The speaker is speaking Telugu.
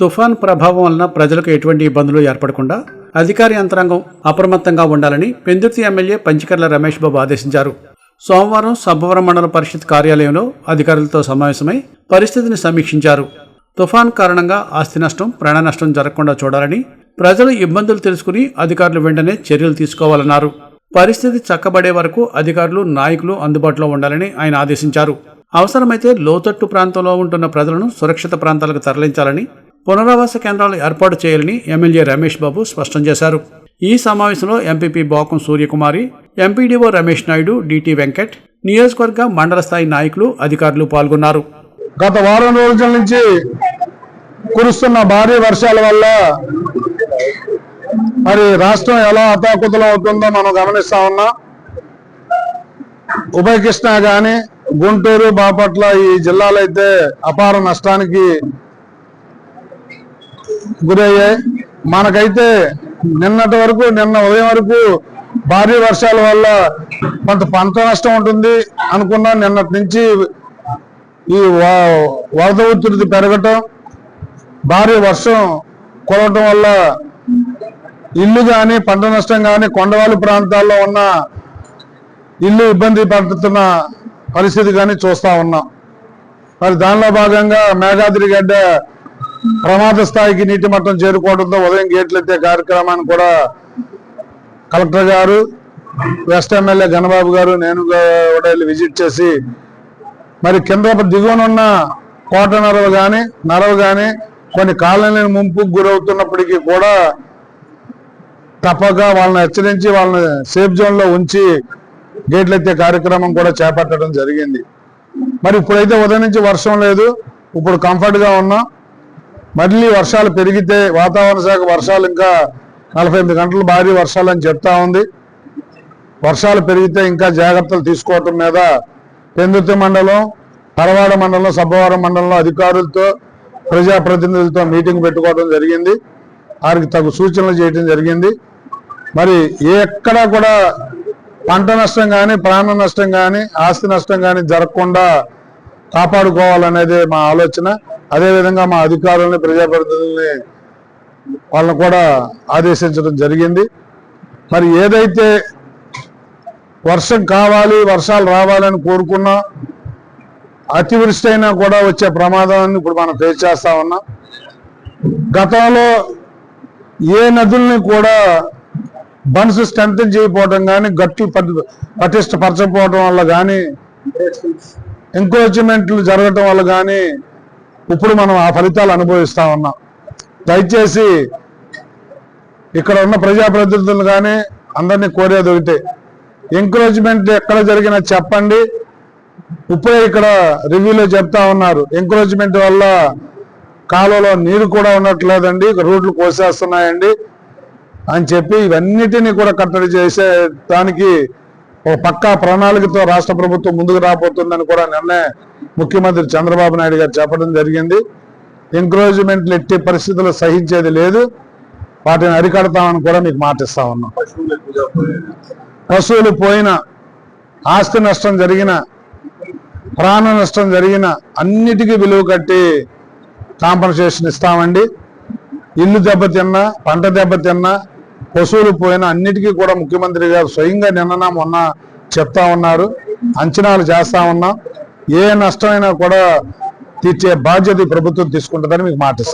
తుఫాన్ ప్రభావం వలన ప్రజలకు ఎటువంటి ఇబ్బందులు ఏర్పడకుండా అధికార యంత్రాంగం అప్రమత్తంగా ఉండాలని పెందుర్తి ఎమ్మెల్యే పంచికర్ల రమేష్ బాబు ఆదేశించారు. సోమవారం సబ్బవరం మండల పరిషత్ కార్యాలయంలో అధికారులతో సమావేశమై పరిస్థితిని సమీక్షించారు. తుఫాన్ కారణంగా ఆస్తి నష్టం ప్రాణ నష్టం జరగకుండా చూడాలని ప్రజలు ఇబ్బందులు తెలుసుకుని అధికారులు వెంటనే చర్యలు తీసుకోవాలన్నారు. పరిస్థితి చక్కబడే వరకు అధికారులు నాయకులు అందుబాటులో ఉండాలని ఆయన ఆదేశించారు. అవసరమైతే లోతట్టు ప్రాంతంలో ఉంటున్న ప్రజలను సురక్షిత ప్రాంతాలకు తరలించాలని పునరావాస కేంద్రాలు ఏర్పాటు చేయాలని ఎమ్మెల్యే రమేష్ బాబు స్పష్టం చేశారు. ఈ సమావేశంలో MPP Bakam Suryakumari MPDO Ramesh Naidu DT Venkat నియోజకవర్గ మండల స్థాయి నాయకులు అధికారులు పాల్గొన్నారు. గత వారం రోజుల నుంచి కురుస్తున్న భారీ వర్షాల వల్ల మరి రాష్ట్రం ఎలా అతాకుతలం అవుతుందో మనం గమనిస్తా ఉన్నాం. ఉభయ కృష్ణ గాని గుంటూరు బాపట్ల ఈ జిల్లాలైతే అయితే అపార నష్టానికి గురయ్యాయి మనకైతే నిన్నటి వరకు నిన్న ఉదయం వరకు భారీ వర్షాల వల్ల కొంత పంట నష్టం ఉంటుంది అనుకున్నా నిన్నటి నుంచి ఈ వ- వరద ఉధృతి పెరగటం భారీ వర్షం కురవటం వల్ల ఇల్లు కానీ పంట నష్టం కానీ కొండవాళ్ళు ప్రాంతాల్లో ఉన్న ఇల్లు ఇబ్బంది పడుతున్న పరిస్థితి కానీ చూస్తా ఉన్నాం. మరి దానిలో భాగంగా మేఘాద్రి గడ్డ ప్రమాద స్థాయికి నీటి మట్టం చేరుకోవడంతో ఉదయం గేట్లు ఎత్తే కార్యక్రమాన్ని కూడా కలెక్టర్ గారు వెస్ట్ ఎమ్మెల్యే గణబాబు గారు నేను కూడా విజిట్ చేసి మరి కింద దిగువన ఉన్న కోట నరవ కానీ నరవ కానీ కొన్ని కాలనీల ముంపుకు గురవుతున్నప్పటికీ కూడా తప్పక వాళ్ళని హెచ్చరించి వాళ్ళని సేఫ్ జోన్లో ఉంచి గేట్లు ఎత్తే కార్యక్రమం కూడా చేపట్టడం జరిగింది. మరి ఇప్పుడైతే ఉదయం నుంచి వర్షం లేదు. ఇప్పుడు కంఫర్ట్గా ఉన్నాం. మళ్ళీ వర్షాలు పెరిగితే వాతావరణ శాఖ వర్షాలు ఇంకా నలభై ఎనిమిది గంటలు భారీ వర్షాలు అని చెప్తా ఉంది. వర్షాలు పెరిగితే ఇంకా జాగ్రత్తలు తీసుకోవటం మీద పెందుర్తి మండలం పరవాడ మండలం సబ్బవరం మండలంలో అధికారులతో ప్రజాప్రతినిధులతో మీటింగ్ పెట్టుకోవడం జరిగింది. వారికి తగు సూచనలు చేయడం జరిగింది. మరి ఎక్కడా కూడా పంట నష్టం కానీ ప్రాణ నష్టం కానీ ఆస్తి నష్టం కానీ జరగకుండా కాపాడుకోవాలనేది మా ఆలోచన. అదేవిధంగా మా అధికారులని ప్రజాప్రతినిధుల్ని వాళ్ళని కూడా ఆదేశించడం జరిగింది. మరి ఏదైతే వర్షం కావాలి వర్షాలు రావాలని కోరుకున్నా అతివృష్టి అయినా కూడా వచ్చే ప్రమాదాన్ని ఇప్పుడు మనం ఫేస్ చేస్తా ఉన్నాం. గతంలో ఏ నదుల్ని కూడా బన్స్ స్ట్రెంగ్ చేయకపోవడం కానీ గట్టి పటి పటిష్టపరచకపోవడం వల్ల కానీ ఎంకరేజ్మెంట్లు జరగటం వల్ల కానీ ఇప్పుడు మనం ఆ ఫలితాలు అనుభవిస్తా ఉన్నాం. దయచేసి ఇక్కడ ఉన్న ప్రజాప్రతినిధులు కానీ అందరినీ కోరేది ఒకటే. ఎంకరేజ్మెంట్ ఎక్కడ జరిగినా చెప్పండి. ఇప్పుడే ఇక్కడ రివ్యూలో చెప్తా ఉన్నారు. ఎంకరేజ్మెంట్ వల్ల కాలువలో నీరు కూడా ఉండట్లేదండి. రోడ్లు కోసేస్తున్నాయండి. అని చెప్పి ఇవన్నిటినీ కూడా కట్టడి చేసే దానికి ఒక పక్కా ప్రణాళికతో రాష్ట్ర ప్రభుత్వం ముందుకు రాబోతుందని కూడా నిన్నే ముఖ్యమంత్రి చంద్రబాబు నాయుడు గారు చెప్పడం జరిగింది. ఎంకరేజ్మెంట్లు ఎట్టి పరిస్థితులు సహించేది లేదు. వాటిని అరికడతామని కూడా మీకు మాటిస్తా ఉన్నాం. పశువులు పోయిన ఆస్తి నష్టం జరిగిన ప్రాణ నష్టం జరిగిన అన్నిటికీ విలువ కట్టి కాంపన్సేషన్ ఇస్తామండి. ఇల్లు దెబ్బతిన్నా పంట దెబ్బతిన్నా పశువులు పోయిన అన్నిటికీ కూడా ముఖ్యమంత్రి గారు స్వయంగా నిన్న మొన్న చెప్తా ఉన్నారు అంచనాలు చేస్తా ఉన్నాం ఏ నష్టమైనా కూడా తీర్చే బాధ్యత ప్రభుత్వం తీసుకుంటుందని మీకు మాటిస్తాం